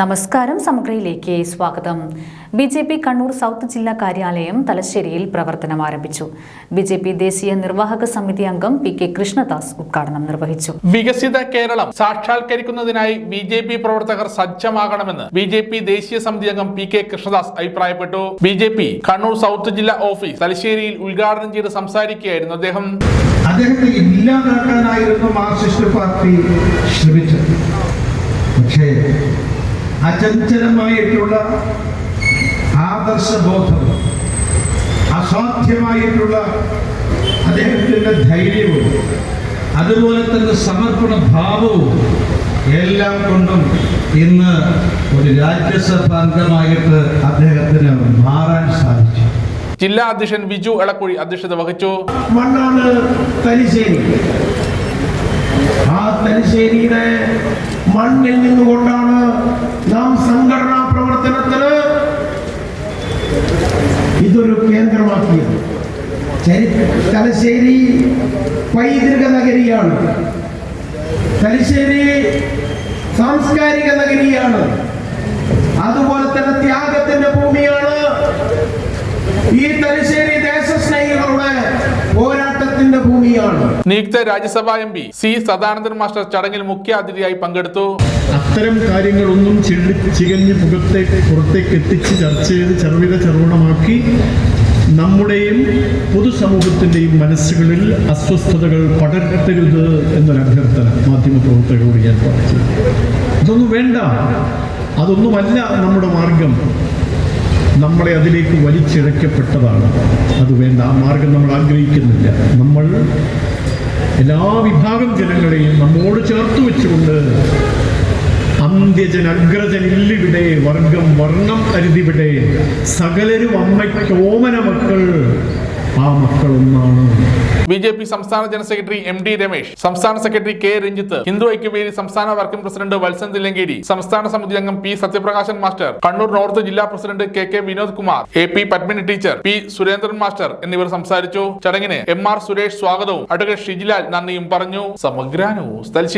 നമസ്കാരം സമഗ്രയിലേക്ക് സ്വാഗതം. B J P Kannur south ജില്ലാ കാര്യാലയം തലശ്ശേരിയിൽ പ്രവർത്തനം ആരംഭിച്ചു. ബി ജെ പി ദേശീയ നിർവാഹക സമിതി അംഗം പി കെ കൃഷ്ണദാസ് ഉദ്ഘാടനം നിർവഹിച്ചു. വികസിത കേരളം സാക്ഷാത്കരിക്കുന്നതിനായി ബി ജെ പി പ്രവർത്തകർ സജ്ജമാകണമെന്ന് ബി ജെ പി ദേശീയ സമിതി അംഗം പി കെ കൃഷ്ണദാസ് അഭിപ്രായപ്പെട്ടു. B J P Kannur south ജില്ലാ ഓഫീസ് തലശ്ശേരിയിൽ ഉദ്ഘാടനം ചെയ്ത് സംസാരിക്കുകയായിരുന്നു അദ്ദേഹം. അദ്ദേഹത്തെ ഇല്ലാതാക്കാനായിരുന്നു മാർക്സിസ്റ്റ് പാർട്ടി ശ്രമിച്ചത്. പക്ഷേ അചഞ്ചലമായിട്ടുള്ള ആദർശബോധം അസാധ്യമായിട്ടുള്ള അദ്ദേഹത്തിന്റെ ധൈര്യവും അതുപോലെ തന്നെ സമർപ്പണ ഭാവവും എല്ലാം കൊണ്ടും ഇന്ന് ഒരു രാജ്യസഭാംഗമായിട്ട് അദ്ദേഹത്തിന് മാറാൻ സാധിച്ചു. ജില്ലാ അധ്യക്ഷൻ വിജു എളക്കുഴി അധ്യക്ഷത വഹിച്ചു. മണ്ണാണ് തലശ്ശേരി ആ തലശ്ശേരിയുടെ മണ്ണിൽ നിന്നുകൊണ്ടാണ് ഇതൊരു കേന്ദ്രമാക്കിയത്. തലശ്ശേരി പൈതൃക നഗരിയാണ്. തലശ്ശേരി സാംസ്കാരിക നഗരിയാണ്. അതുപോലെ തന്നെ ത്യാഗത്തിന്റെ ഭൂമിയാണ്. പോരാട്ടത്തിന്റെ ഭൂമിയാണ് നിയുക്ത Rajya Sabha M P C Sadanandan master ചടങ്ങിൽ മുഖ്യ അതിഥിയായി പങ്കെടുത്തു. അത്തരം കാര്യങ്ങളൊന്നും ചിള്ളി ചികഞ്ഞ് മുഖത്തേക്ക് പുറത്തേക്ക് എത്തിച്ച് ചർച്ച ചെയ്ത് ചെറുവിത ചെറുവണമാക്കി നമ്മുടെയും പൊതുസമൂഹത്തിന്റെയും മനസ്സുകളിൽ അസ്വസ്ഥതകൾ പടർത്തരുത് എന്നൊരു അഭ്യർത്ഥന മാധ്യമപ്രവർത്തകരോട് ഞാൻ പറഞ്ഞു അതൊന്നും വേണ്ട. അതൊന്നുമല്ല നമ്മുടെ മാർഗം. നമ്മളെ അതിലേക്ക് വലിച്ചിഴക്കപ്പെട്ടതാണ്. അത് വേണ്ട ആ മാർഗം നമ്മൾ ആഗ്രഹിക്കുന്നില്ല. നമ്മൾ എല്ലാ വിഭാഗം ജനങ്ങളെയും നമ്മോട് ചേർത്ത് വെച്ചുകൊണ്ട് അന്ത്യജൻ അഗ്രജൻ ഇല്ലിവിടെ വർഗം വർണം അരുതിവിടെ സകലരും അമ്മയ്ക്ക് ഓമന മക്കൾ ആ മക്കളൊന്നാണ്. ബി ജെ പി സംസ്ഥാന general secretary M D Ramesh സംസ്ഥാന സെക്രട്ടറി കെ രഞ്ജിത്ത് ഹിന്ദു ഐക്യവേദി സംസ്ഥാന വർക്കിംഗ് പ്രസിഡന്റ് വത്സൻ തില്ലങ്കേരി സംസ്ഥാന സമിതി അംഗം P Sathyaprakashan master Kannur north ജില്ലാ president K K Vinod Kumar A P Padmini teacher P Surendran master എന്നിവർ സംസാരിച്ചു. ചടങ്ങിന് എം ആർ സുരേഷ് സ്വാഗതവും. അഡ്വക്കേറ്റ് ഷിജിലാൽ നന്ദിയും പറഞ്ഞു. സമഗ്ര ന്യൂസ് തലശ്ശേരി.